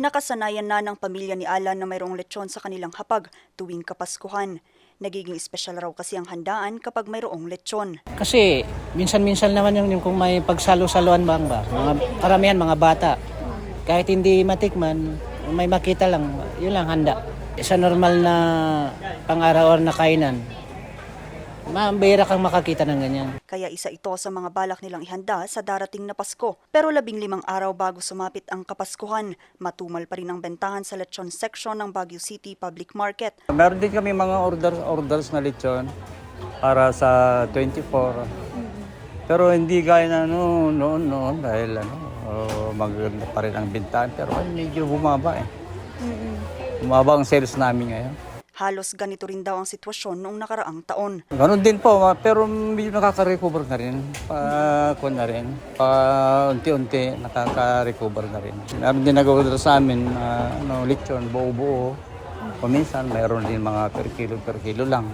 Nakasanayan na ng pamilya ni Alan na mayroong lechon sa kanilang hapag tuwing Kapaskuhan. Nagiging espesyal raw kasi ang handaan kapag mayroong lechon. Kasi minsan-minsan naman yung, yung kung may pagsalo-saluan bang ba, mga karamihan mga bata. Kahit hindi matikman, may makita lang, yun lang handa. Sa normal na pang-araw na kainan, mabira kang makakita ng ganyan. Kaya isa ito sa mga balak nilang ihanda sa darating na Pasko. Pero labing limang araw bago sumapit ang Kapaskuhan, matumal pa rin ang bentahan sa lechon section ng Baguio City Public Market. Meron din kami mga orders, orders na lechon para sa 24. Pero hindi gaya na noon, noon, noon dahil ano, oh, maganda pa rin ang bintahan. Pero medyo bumaba eh. Bumaba ang sales namin ngayon. Halos ganito rin daw ang sitwasyon noong nakaraang taon. Ganon din po, pero medyo nakaka-recover na rin. Pa, kuwan na rin. Pa, unti-unti, nakaka-recover na rin. Meron din nag-order sa amin, na ano, lechon, buo-buo. Paminsan, mayroon din mga per kilo, per kilo lang.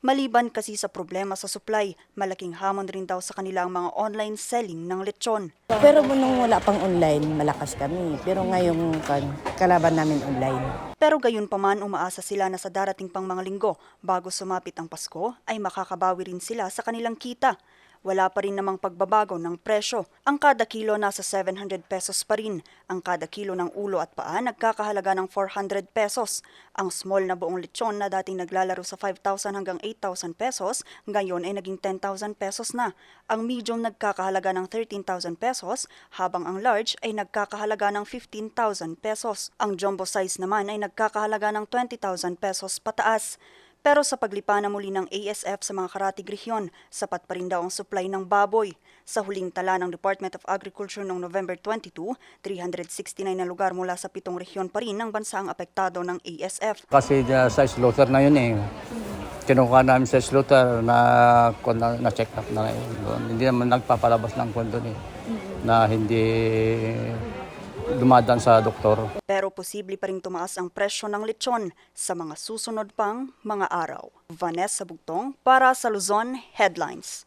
Maliban kasi sa problema sa supply, malaking hamon rin daw sa kanila ang mga online selling ng lechon. Pero nung wala pang online, malakas kami. Pero ngayong kan, kalaban namin online. Pero gayon pa man umaasa sila na sa darating pang mga linggo bago sumapit ang Pasko ay makakabawi rin sila sa kanilang kita. Wala pa rin namang pagbabago ng presyo. Ang kada kilo nasa 700 pesos pa rin. Ang kada kilo ng ulo at paa nagkakahalaga ng 400 pesos. Ang small na buong lechon na dating naglalaro sa 5,000 hanggang 8,000 pesos, ngayon ay naging 10,000 pesos na. Ang medium nagkakahalaga ng 13,000 pesos, habang ang large ay nagkakahalaga ng 15,000 pesos. Ang jumbo size naman ay nagkakahalaga ng 20,000 pesos pataas. Pero sa paglipa na muli ng ASF sa mga karatig rehiyon, sapat pa rin daw ang supply ng baboy. Sa huling tala ng Department of Agriculture noong November 22, 369 na lugar mula sa pitong rehiyon pa rin ng bansa ang apektado ng ASF. Kasi uh, sa slaughter na yun eh. Kinukuha namin sa slaughter na, na, na check up na. Doon. Hindi naman nagpapalabas ng kwan doon eh. Na hindi dumadaan sa doktor. Pero posible pa rin tumaas ang presyo ng lechon sa mga susunod pang mga araw. Vanessa Bugtong para sa Luzon Headlines.